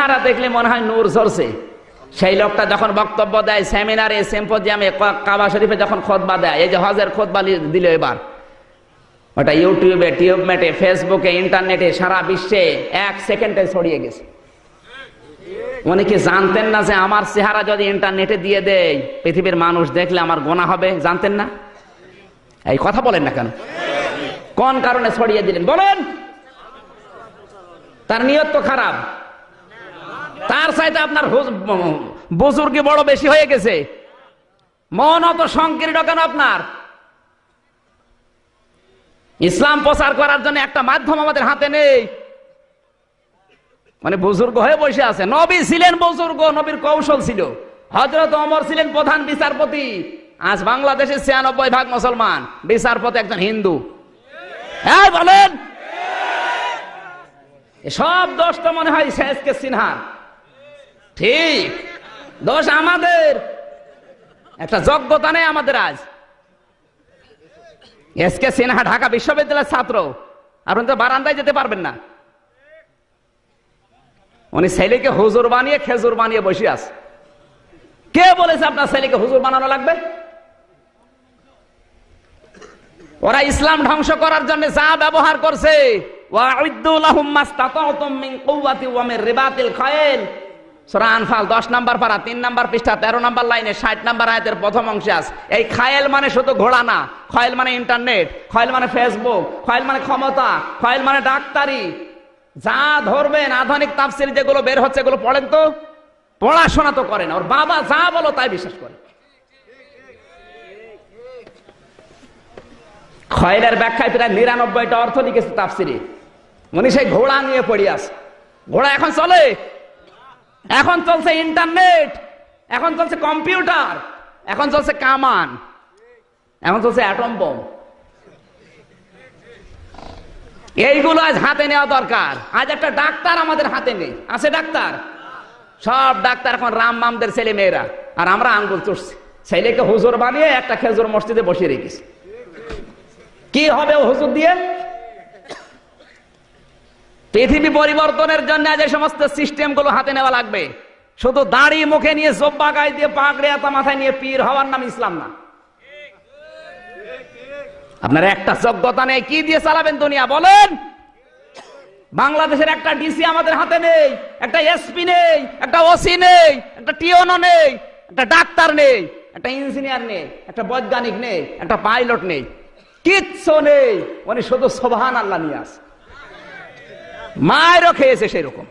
চেহারা দেখলে মনে হয় নূর ঝরছে। সেই লোকটা যখন বক্তব্য দেয়, সেমিনারে, সেম্পোজিয়ামে কাবা শরীফে যখন খোদবা দেয়, এই যে হজের খোদবা দিল এবার। ওটা ইউটিউবে টিউবমেটে ফেসবুকে, ইন্টারনেটে, সারা বিশ্বে এক সেকেন্ডে ছড়িয়ে গেছে। উনি কি জানতেন না যে আমার চেহারা যদি ইন্টারনেটে দিয়ে দেয়, পৃথিবীর মানুষ দেখলে আমার গোনা হবে? জানতেন না? এই কথা বলেন না কেন? কোন কারণে ছড়িয়ে দিলেন? বলেন! তার নিয়ত তো খারাপ। তার সাইতে আপনার বুজুর্গি বড় বেশি হয়ে গেছে। মন অত সংকীর্ণ কেন আপনার? ইসলাম প্রচার করার জন্য একটা মাধ্যম আমাদের হাতে নেই। মানে বুজুর্গ হয়ে বসে আছে। নবী ছিলেন বুজুর্গ, নবীর কৌশল ছিল। হজরত অমর ছিলেন প্রধান বিচারপতি। আজ বাংলাদেশে ছিয়ানব্বই ভাগ মুসলমান, বিচারপতি একজন হিন্দু। হ্যাঁ বলেন! সব দোষ তো মনে হয় শেষকে ঠিক। দোষ আমাদের। একটা যোগ্যতা নেই আমাদের আজ। এস কে সিনহা ঢাকা বিশ্ববিদ্যালয়ের ছাত্র। আর উনি তো বারান্দায় যেতে পারবেন না। উনি ছেলেকে হুজুর বানিয়ে, খেজুর বানিয়ে বসে আছে। কে বলেছে আপনার ছেলেকে হুজুর বানানো লাগবে? ওরা ইসলাম ধ্বংস করার জন্য যা ব্যবহার করছে আনফাল, দশ নাম্বার পারা, তিন নাম্বার পৃষ্ঠা, তেরো নাম্বার লাইনে, ষাট নাম্বার আয়তের প্রথম অংশে আছে। এই খায়েল মানে শুধু ঘোড়া না, খয়েল মানে ইন্টারনেট, খয়েল মানে ফেসবুক, খয়েল মানে ক্ষমতা, খয়েল মানে ডাক্তারি। যা ধরবেন আধুনিক তাফসির যেগুলো বের হচ্ছে, এগুলো পড়েন তো। পড়াশোনা তো করেন, ওর বাবা যা বলো তাই বিশ্বাস করে খয়েলের ব্যাখ্যায় প্রায় নিরানব্বইটা অর্থ লিখেছে তাফসিরে। উনি সেই ঘোড়া নিয়ে পড়ি আছে। ঘোড়া এখন চলে। এখন চলছে ইন্টারনেট, এখন চলছে কম্পিউটার, এখন চলছে কামান, এখন চলছে অ্যাটম বোম এইগুলো আজ হাতে নেওয়া দরকার। আজ একটা ডাক্তার আমাদের হাতে নেই। আছে ডাক্তার? সব ডাক্তার এখন রাম মামদের ছেলে মেয়েরা আর আমরা আঙ্গুল চড়ছি ছেলেকে হুজুর বানিয়ে একটা খেজুর মসজিদে বসিয়ে রেখেছি। কি হবে হুজুর দিয়ে? পৃথিবী পরিবর্তনের জন্য যে সমস্ত সিস্টেমগুলো হাতে নেওয়া লাগবে, শুধু দাড়ি মুখে নিয়ে জব্বা গায়ে দিয়ে পাগড়ে মাথায় নিয়ে পীর হওয়ার নাম ইসলাম না। আপনার একটা যোগ্যতা নেই, কি দিয়ে চালাবেন দুনিয়া বলেন? বাংলাদেশের একটা ডিসি আমাদের হাতে নেই, একটা এসপি নেই, একটা ওসি নেই, একটা টিওনো নেই, একটা ডাক্তার নেই, একটা ইঞ্জিনিয়ার নেই, একটা বৈজ্ঞানিক নেই, একটা পাইলট নেই। কিচ্ছু নেই, উনি শুধু সোভান আল্লাহ নিয়ে আস মায়েরও খেয়েছে সেরকম।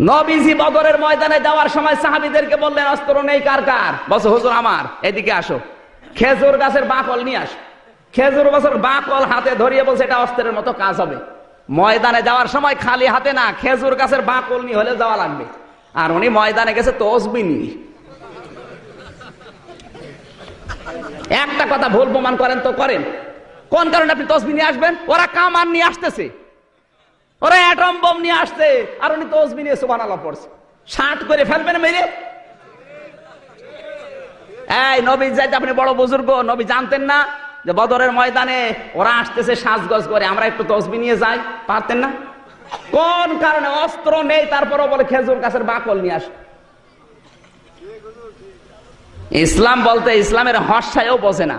নবীজি বদরের ময়দানে যাওয়ার সময় সাহাবিদেরকে বললেন, অস্ত্র নেই কার কার? বস হুজুর আমার, এদিকে আসো। খেজুর গাছের বাকল নিয়ে আসো। খেজুর গাছের বাকল হাতে ধরিয়ে বলছে, এটা অস্ত্রের মতো কাজ হবে। ময়দানে যাওয়ার সময় খালি হাতে না, খেজুর গাছের বাকল নিয়ে হলে যাওয়া লাগবে। আর উনি ময়দানে গেছে তসবি নিয়ে। একটা কথা ভুল প্রমাণ করেন তো করেন। কোন কারণে আপনি তসবি নিয়ে আসবেন? ওরা কামান নিয়ে আসতেছে। ওরা অ্যাটম বোম নিয়ে আসছে। আর উনি তসবি নিয়ে সুবান আল্লাহ পড়ছে। ষাট করে ফেলবেন মেরে? এই নবী যাইতে আপনি বড় বুজুর্গ, নবী জানতেন না যে বদরের ময়দানে ওরা আসতেছে সাজগজ করে। আমরা একটু তসবি নিয়ে যাই। পারতেন না? কোন কারণে? অস্ত্র নেই, তারপরও বলে খেজুর গাছের বাকল নিয়ে আস। ইসলাম বলতে ইসলামের হর্ষায়ও বোঝে না।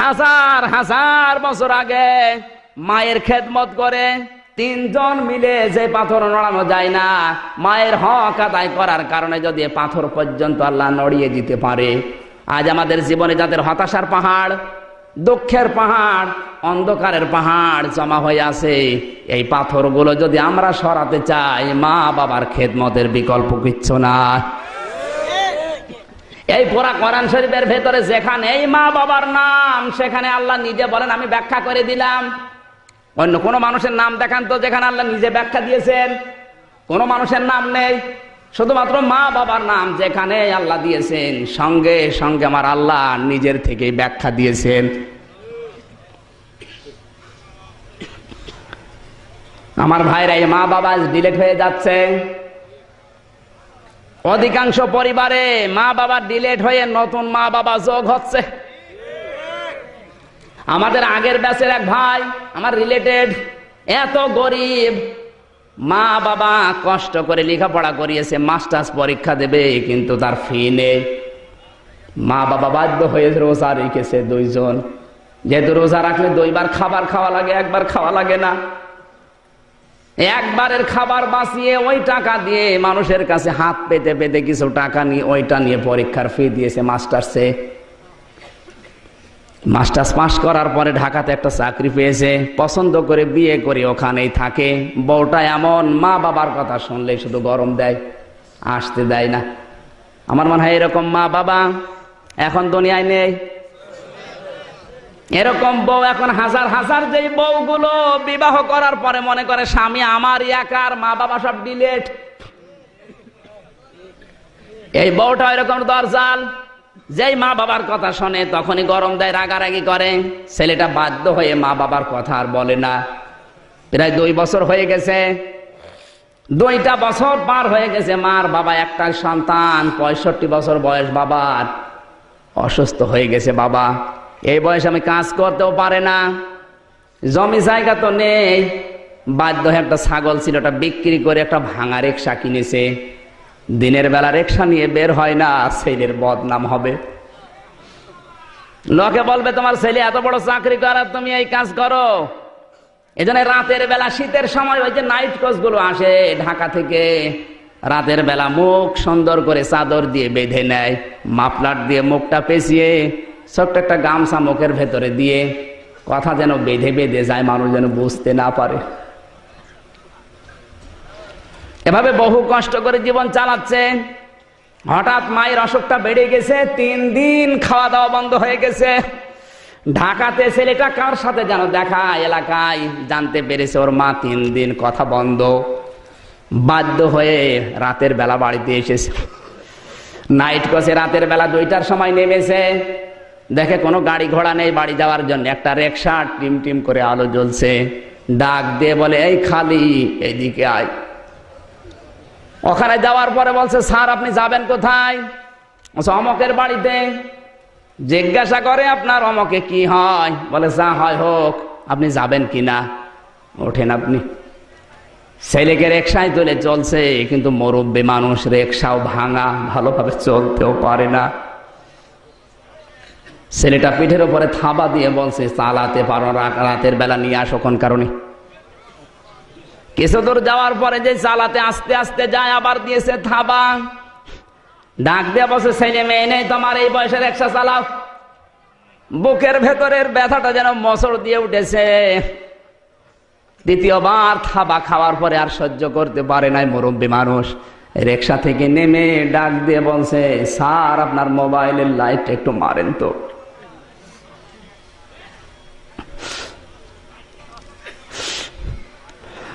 হাজার হাজার বছর আগে মায়ের খেদমত করে তিনজন মিলে যে পাথর নড়ানো যায় না, মায়ের হক আদায় করার কারণে যদি পাথর পর্যন্ত আল্লাহ নড়িয়ে দিতে পারে। আজ আমাদের জীবনে যাদের হতাশার পাহাড়, দুঃখের পাহাড়, অন্ধকারের পাহাড় জমা হয়ে আছে, এই পাথরগুলো যদি আমরা সরাতে চাই মা বাবার খেদমতের বিকল্প কিচ্ছু না। এই পোড়া কোরআন শরীফের ভেতরে যেখানে এই মা বাবার নাম, সেখানে আল্লাহ নিজে বলেন, আমি ব্যাখ্যা করে দিলাম। অন্য কোনো মানুষের নাম দেখান তো, যেখানে আল্লাহ নিজে ব্যাখ্যা দিয়েছেন। কোনো মানুষের নাম নেই, শুধুমাত্র মা বাবার নাম যেখানে আল্লাহ দিয়েছেন। সঙ্গে সঙ্গে আমার আল্লাহ নিজের থেকে ব্যাখ্যা দিয়েছেন। আমার ভাইরা, এই মা বাবা ডিলেট হয়ে যাচ্ছে। অধিকাংশ পরিবারে মা বাবা ডিলেট হয়ে নতুন মা বাবা যোগ হচ্ছে। আমাদের আগের ব্যাচের এক ভাই, আমার রিলেটেড, এত গরিব। মা বাবা কষ্ট করে লেখাপড়া করিয়েছে, মাস্টার্স পরীক্ষা দেবে, কিন্তু তার ফি নেই। মা বাবা বাধ্য হয়ে রোজা রেখেছে দুইজন। যেহেতু রোজা রাখলে দুইবার খাবার খাওয়া লাগে, একবার খাওয়া লাগে না। একবারের খাবার বাঁচিয়ে ওই টাকা দিয়ে মানুষের কাছে হাত পেতে পেতে কিছু টাকা নিয়ে, ওইটা নিয়ে পরীক্ষার ফি দিয়েছে মাস্টার্সে। মাস্টার্স পাস করার পরে ঢাকাতে একটা চাকরি পেয়েছে, পছন্দ করে বিয়ে করে ওখানেই থাকে। বউটা এমন মা বাবার কথা শুনলে শুধু গরম দেয়, আসতে দেয় না। আমার মনে হয় এরকম মা বাবা এখন দুনিয়ায় নেই। এরকম বউ এখন হাজার হাজার যেই বউগুলো বিবাহ করার পরে মনে করে স্বামী আমার একার মা বাবা সব ডিলেট। এই বউটা এরকম দরজাল। যেই মা বাবার কথা শোনে, তখনই গরম দেয়, রাগারাগি করে। ছেলেটা বাধ্য হয়ে মা বাবার কথা আর বলে না। প্রায় দুই বছর হয়ে গেছে। দুইটা বছর পার হয়ে গেছে, মার বাবা একটা সন্তান, পঁয়ষট্টি বছর বয়স বাবার। অসুস্থ হয়ে গেছে বাবা। এই বয়সে আমি কাজ করতেও পারে না। জমি জায়গা তো নেই। বাধ্য হয়ে একটা ছাগল ছিল, ওটা বিক্রি করে একটা ভাঙা রিক্সা কিনেছে। দিনের বেলা রিক্সা নিয়ে বের হয় না, আর ছেলের বদনাম হবে। লোকে বলবে, তোমার ছেলে এত বড় চাকরি করে আর তুমি এই কাজ করো। এই জন্য রাতের বেলা, শীতের সময় ওই যে নাইট কোচগুলো আসে ঢাকা থেকে, রাতের বেলা মুখ সুন্দর করে চাদর দিয়ে বেঁধে নেয়, মাফলার দিয়ে মুখটা পেঁচিয়ে ছোট্ট একটা গামছা মুখের ভেতরে দিয়ে কথা যেন বেঁধে বেঁধে যায়, মানুষ যেন বুঝতে না পারে। এভাবে বহু কষ্ট করে জীবন চালাচ্ছে। হঠাৎ মায়ের অসুখটা বেড়ে গেছে, তিন দিন খাওয়া দাওয়া বন্ধ হয়ে গেছে। ঢাকাতে ছেলেটা কার সাথে যেন দেখা, এলাকায় জানতে পেরেছে ওর মা তিন দিন কথা বন্ধ। বাধ্য হয়ে রাতের বেলা বাড়িতে এসেছে। নাইট কোচে রাতের বেলা দুইটার সময় নেমেছে। দেখে কোনো গাড়ি ঘোড়া নেই বাড়ি যাওয়ার জন্য। একটা রিক্সা টিম টিম করে আলো জ্বলছে। ডাক দিয়ে বলে, এই খালি এইদিকে আয়। ওখানে যাওয়ার পরে বলছে, স্যার, আপনি যাবেন কোথায়? অমকের বাড়িতে। জিজ্ঞাসা করে, আপনার অমকে কি হয়? বলে, যা হয় হোক, আপনি যাবেন কি না? ওঠেন আপনি। ছেলেকে রেকশায় তুলে চলছে, কিন্তু মরব্বী মানুষ রেকশাও ভাঙা, ভালোভাবে চলতেও পারে না। ছেলেটা পিঠের উপরে থাবা দিয়ে বলছে, চালাতে পারো রাতের বেলা নিয়ে আসো কোন কারণে? কিছু দূর যাওয়ার পরে যে চালাতে আস্তে আস্তে যায়, আবার দিয়েছে থাবা। ডাক দিয়ে বসে ছেলে মেয়ে নেই তোমার, এই বয়সের একশো চালাও। বুকের ভেতরের ব্যথাটা যেন মসর দিয়ে উঠেছে। দ্বিতীয়বার থাবা খাওয়ার পরে আর সহ্য করতে পারে নাই মুরব্বী মানুষ। রিক্সা থেকে নেমে ডাক দিয়ে বলছে, স্যার, আপনার মোবাইলের লাইট একটু মারেন তো।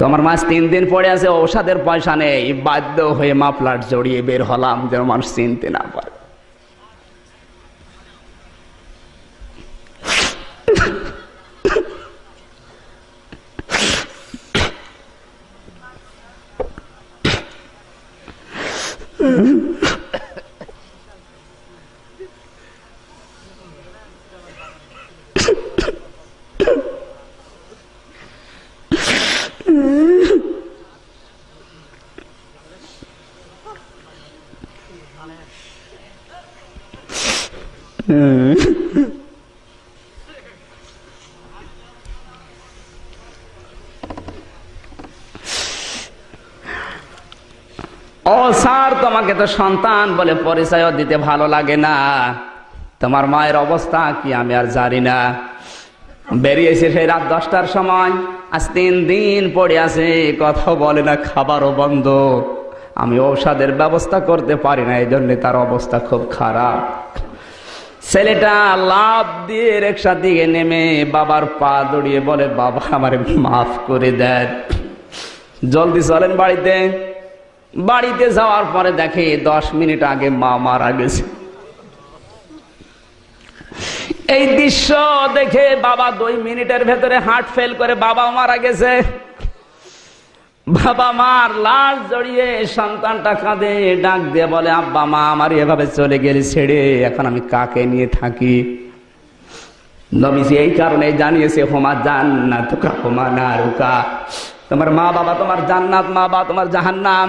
তোমার মাস তিন দিন পড়ে আছে, ঔষধের পয়সা নেই। বাধ্য হয়ে মাফলাট জড়িয়ে বের হলাম, যেন মানুষ চিনতে না পারে। ও স্যার তোমাকে তো সন্তান বলে পরিচয় দিতে ভালো লাগে না। তোমার মায়ের অবস্থা কি আমি আর জানি না। বেরিয়েছে সেই রাত দশটার সময়, আজ তিন দিন পড়ে আছে, কথা বলে না, খাবারও বন্ধ। আমি ঔষধের ব্যবস্থা করতে পারি না এই জন্য তার অবস্থা খুব খারাপ। ছেলেটা লাভ দিয়ে রিক্সা দিকে নেমে বাবার পা দড়িয়ে বলে, বাবা, আমার মাফ করে দেন। জলদি চলেন বাড়িতে। বাড়িতে যাওয়ার পরে দেখে দশ মিনিট আগে মা মারা গেছে। এই দৃশ্য দেখে বাবা দুই মিনিটের ভেতরে হার্ট ফেল করে বাবা মারা গেছে। বাবা মার লাশ জড়িয়ে সন্তানটা কাঁদে, ডাক দিয়ে বলে, আব্বা মা, আমার এভাবে চলে গেলে ছেড়ে, এখন আমি কাকে নিয়ে থাকি? নবীজি এই কারণে জানিয়েছে, হোমা জান্নাত হোমা নারুকা। তোমার মা বাবা তোমার জান্নাত মা বাবা তোমার জাহান্নাম।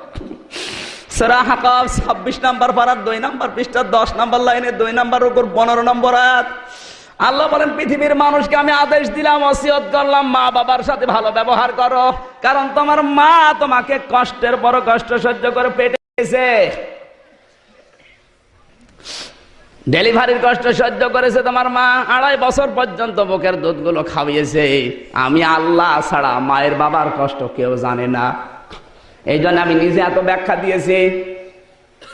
সূরা হাকাব 26 নাম্বার পারার 2 নাম্বার পৃষ্ঠা 10 নাম্বার লাইনে 2 নাম্বার উপর 15 নম্বর আয়াত। আল্লাহ বলেন, পৃথিবীর মানুষকে আমি আদেশ দিলাম অসিয়ত করলাম, মা বাবার সাথে ভালো ব্যবহার করো। কারণ তোমার মা তোমাকে কষ্টের বড় কষ্ট সহ্য করে পেটেছে ডেলিভারির কষ্ট সহ্য করেছে তোমার মা, আড়াই বছর পর্যন্ত বুকের দুধগুলো খাওয়িয়েছে। আমি আল্লাহ ছাড়া মায়ের বাবার কষ্ট কেউ জানে না। এই জন্য আমি নিজে এত ব্যাখ্যা দিয়েছি।